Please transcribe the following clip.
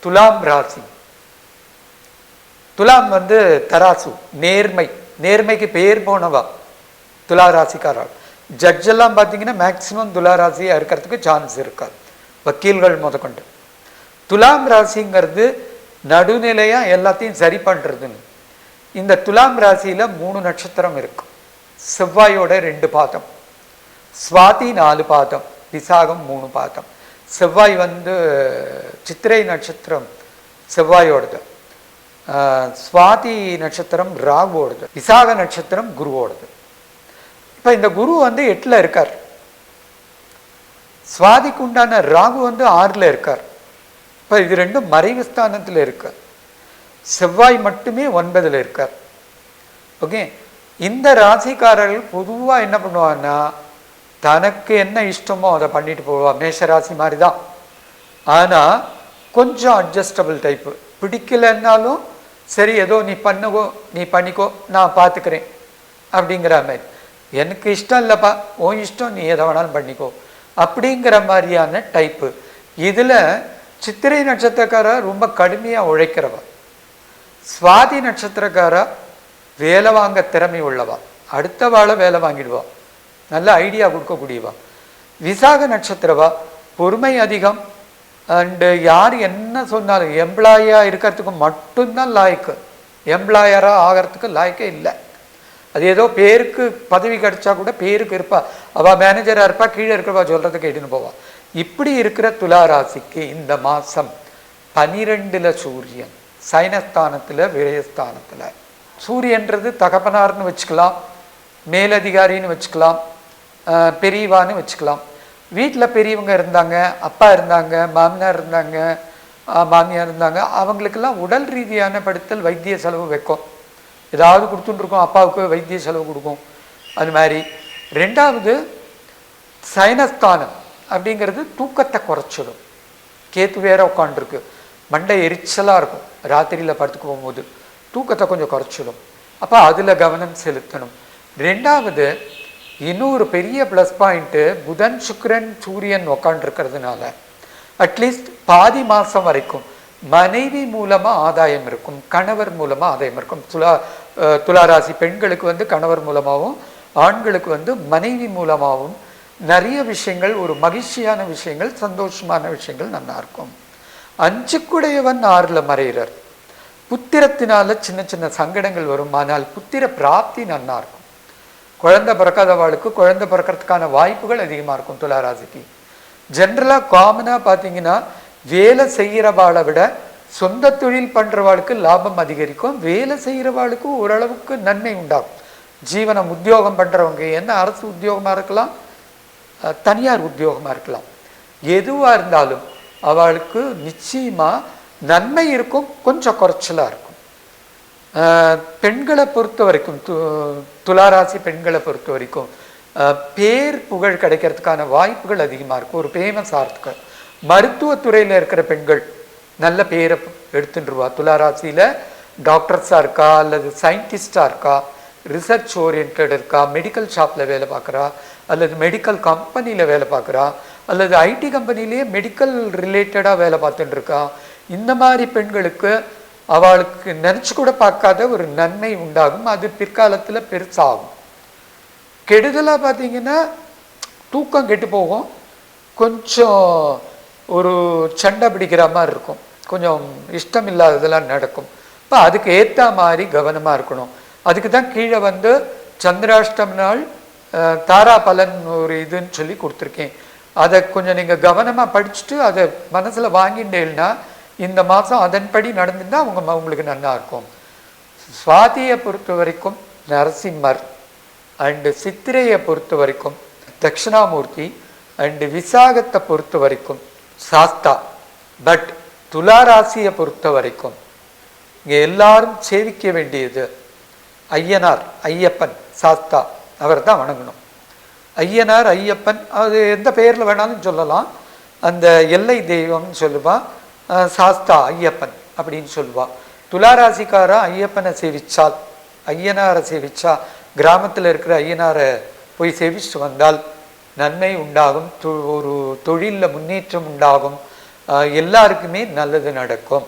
துலாம் ராசி. துலாம் வந்து தராசு நேர்மை. நேர்மைக்கு பேர் போனவா? துலா ராசிக்காரால் ஜட்ஜ் எல்லாம் பார்த்தீங்கன்னா மேக்சிமம் துலா ராசியாக இருக்கிறதுக்கு சான்ஸ் இருக்காது. வக்கீல்கள் முதற்கொண்டு. துலாம் ராசிங்கிறது நடுநிலையா எல்லாத்தையும் சரி பண்ணுறதுன்னு இந்த துலாம் ராசியில் மூணு நட்சத்திரம் இருக்கும் செவ்வாயோட ரெண்டு பாதம். சுவாதி நாலு பாதம். விசாகம் மூணு பாதம். செவ்வாய் வந்து சித்திரை நட்சத்திரம் செவ்வாயோடது. ஆஹ் சுவாதி நட்சத்திரம் ராகுவோடது. விசாக நட்சத்திரம் குருவோடது. இப்போ இந்த குரு வந்து எட்டில் இருக்கார். சுவாதிக்கு உண்டான ராகு வந்து ஆறில் இருக்கார். இப்போ இது ரெண்டும் மறைவு ஸ்தானத்தில் இருக்கு. செவ்வாய் மட்டுமே ஒன்பதுல இருக்கார். ஓகே? இந்த ராசிக்காரர்கள் பொதுவாக என்ன பண்ணுவாங்கன்னா தனக்கு என்ன இஷ்டமோ அதை பண்ணிட்டு போவா மேஷராசி மாதிரி தான் ஆனால் கொஞ்சம் அட்ஜஸ்டபிள் டைப்பு பிடிக்கலைன்னாலும் சரி ஏதோ நீ பண்ணுகோ நீ பண்ணிக்கோ நான் பார்த்துக்கிறேன் அப்படிங்கிற மாதிரி. எனக்கு இஷ்டம் இல்லைப்பா. உன் இஷ்டம் நீ எதை வேணாலும் பண்ணிக்கோ. அப்படிங்கிற மாதிரியான டைப்பு இதில் சித்திரை நட்சத்திரக்காரா ரொம்ப கடுமையாக உழைக்கிறவா. சுவாதி நட்சத்திரக்காரா வேலை வாங்க திறமை உள்ளவா. அடுத்த வாழை வேலை வாங்கிடுவா நல்ல ஐடியா கொடுக்கக்கூடியவா? விசாக நட்சத்திரவா? பொறுமை அதிகம். அண்டு யார் என்ன சொன்னாலும் எம்ப்ளாயாக இருக்கிறதுக்கு மட்டும்தான் லாய்க்கு. எம்ப்ளாயராக ஆகிறதுக்கு லாய்க்கே இல்லை. அது ஏதோ பேருக்கு பதவி கிடைச்சா கூட பேருக்கு இருப்பா. அவள் மேனேஜராக இருப்பா கீழே இருக்கிறவா சொல்றதை கேட்டுன்னு போவாள் இப்படி இருக்கிற துலா ராசிக்கு இந்த மாதம் பனிரெண்டில் சூரியன். சைனஸ்தானத்தில் விரயஸ்தானத்தில். சூரியன்றது தகப்பனார்னு வச்சுக்கலாம் மேலதிகாரின்னு வச்சுக்கலாம். பெரியவான்னு வச்சுக்கலாம். வீட்டில் பெரியவங்க இருந்தாங்க அப்பா இருந்தாங்க மாமனார் இருந்தாங்க மாமியார் இருந்தாங்க அவங்களுக்கெல்லாம் உடல் ரீதியான படுத்தல் வைத்திய செலவு வைக்கும். ஏதாவது கொடுத்துட்டுருக்கோம் அப்பாவுக்கு வைத்திய செலவு கொடுக்கும். அது மாதிரி. ரெண்டாவது சயனஸ்தானம் அப்படிங்கிறது தூக்கத்தை குறைச்சிடும். கேத்து வேற உட்காந்துருக்கு மண்டை எரிச்சலாக இருக்கும். ராத்திரியில் படுத்துக்கு போகும்போது தூக்கத்தை கொஞ்சம் குறைச்சிடும். அப்போ அதில் கவனம் செலுத்தணும். ரெண்டாவது இன்னும் ஒரு பெரிய ப்ளஸ் பாயிண்ட்டு புதன் சுக்கிரன் சூரியன் உக்காண்டிருக்கிறதுனால அட்லீஸ்ட் பாதி மாதம் வரைக்கும் மனைவி மூலமாக ஆதாயம் இருக்கும் கணவர் மூலமாக ஆதாயம் இருக்கும். துலா துளாராசி பெண்களுக்கு வந்து கணவர் மூலமாகவும் ஆண்களுக்கு வந்து மனைவி மூலமாகவும் நிறைய விஷயங்கள் ஒரு மகிழ்ச்சியான விஷயங்கள் சந்தோஷமான விஷயங்கள் நல்லாயிருக்கும் அஞ்சுக்குடையவன் ஆறில் மறைகிறார். புத்திரத்தினால சின்ன சின்ன சங்கடங்கள் வரும் ஆனால் புத்திர பிராப்தி நல்லாயிருக்கும் குழந்தை பிறக்காதவாளுக்கு குழந்தை பிறக்கிறதுக்கான வாய்ப்புகள் அதிகமாக இருக்கும் துளாராசிக்கு. ஜென்ரலாக காமனாக பார்த்தீங்கன்னா வேலை செய்கிறவாளை விட சொந்த தொழில் பண்ணுறவாளுக்கு லாபம் அதிகரிக்கும். வேலை செய்கிறவாளுக்கு ஓரளவுக்கு நன்மை உண்டாகும். ஜீவனம் உத்தியோகம் பண்ணுறவங்க என்ன அரசு உத்தியோகமாக இருக்கலாம் தனியார் உத்தியோகமாக இருக்கலாம். எதுவாக இருந்தாலும் அவளுக்கு நிச்சயமாக நன்மை இருக்கும் கொஞ்சம் குறைச்சலாக இருக்கும். பெண்களை பொறுத்த வரைக்கும் து துளாராசி பெண்களை பொறுத்த வரைக்கும் பேர் புகழ் கிடைக்கிறதுக்கான வாய்ப்புகள் அதிகமாக இருக்கும் ஒரு ஃபேமஸ் ஆகிறதுக்கு மருத்துவத்துறையில் இருக்கிற பெண்கள் நல்ல பேரை எடுத்துட்டுருவா. துளாராசியில் டாக்டர்ஸாக இருக்கா அல்லது சயின்டிஸ்டாக இருக்கா ரிசர்ச் ஓரியன்ட் இருக்கா மெடிக்கல் ஷாப்பில் வேலை பார்க்குறா அல்லது மெடிக்கல் கம்பெனியில் வேலை பார்க்குறா அல்லது ஐடி கம்பெனிலேயே மெடிக்கல் ரிலேட்டடாக வேலை பார்த்துட்டு இருக்கா இந்த மாதிரி பெண்களுக்கு அவளுக்கு நினச்சி கூட பார்க்காத ஒரு நன்மை உண்டாகும். அது பிற்காலத்தில் பெருசாகும். கெடுதலாக பார்த்தீங்கன்னா தூக்கம் கெட்டு போகும். கொஞ்சம் ஒரு சண்டை பிடிக்கிற மாதிரி இருக்கும். கொஞ்சம் இஷ்டம் இல்லாததெல்லாம் நடக்கும். இப்போ அதுக்கு ஏற்ற மாதிரி கவனமாக இருக்கணும். அதுக்கு தான் கீழே வந்து சந்திராஷ்டம் நாள் தாரா பலன் ஒரு இதுன்னு சொல்லி கொடுத்துருக்கேன். அதை கொஞ்சம் நீங்கள் கவனமாக படிச்சுட்டு அதை மனசில் வாங்கிட்டேன்னா இந்த மாதம் அதன்படி நடந்துட்டால் அவங்க அவங்களுக்கு உங்களுக்கு நல்லா இருக்கும். சுவாதியை பொறுத்த வரைக்கும் நரசிம்மர் அண்டு சித்திரையை பொறுத்த வரைக்கும் தட்சிணாமூர்த்தி அண்டு விசாகத்தை பொறுத்த வரைக்கும் சாஸ்தா. பட் துளாராசியை பொறுத்த வரைக்கும் இங்கே எல்லாரும் சேவிக்க வேண்டியது ஐயனார் ஐயப்பன் சாஸ்தா. அவர் தான் வணங்கணும். ஐயனார் ஐயப்பன் அது எந்த பெயரில் வேணாலும் சொல்லலாம். அந்த எல்லை தெய்வம்னு சொல்லுவான் சாஸ்தா ஐயப்பன் அப்படின்னு சொல்லுவா. துளாராசிக்காரா ஐயப்பனை சேவிச்சால் ஐயனாரை சேவிச்சா கிராமத்தில் இருக்கிற ஐயனாரை போய் சேவிச்சுட்டு வந்தால் நன்மை உண்டாகும் தொ- ஒரு தொழிலில் முன்னேற்றம் உண்டாகும். எல்லாருக்குமே நல்லது நடக்கும்.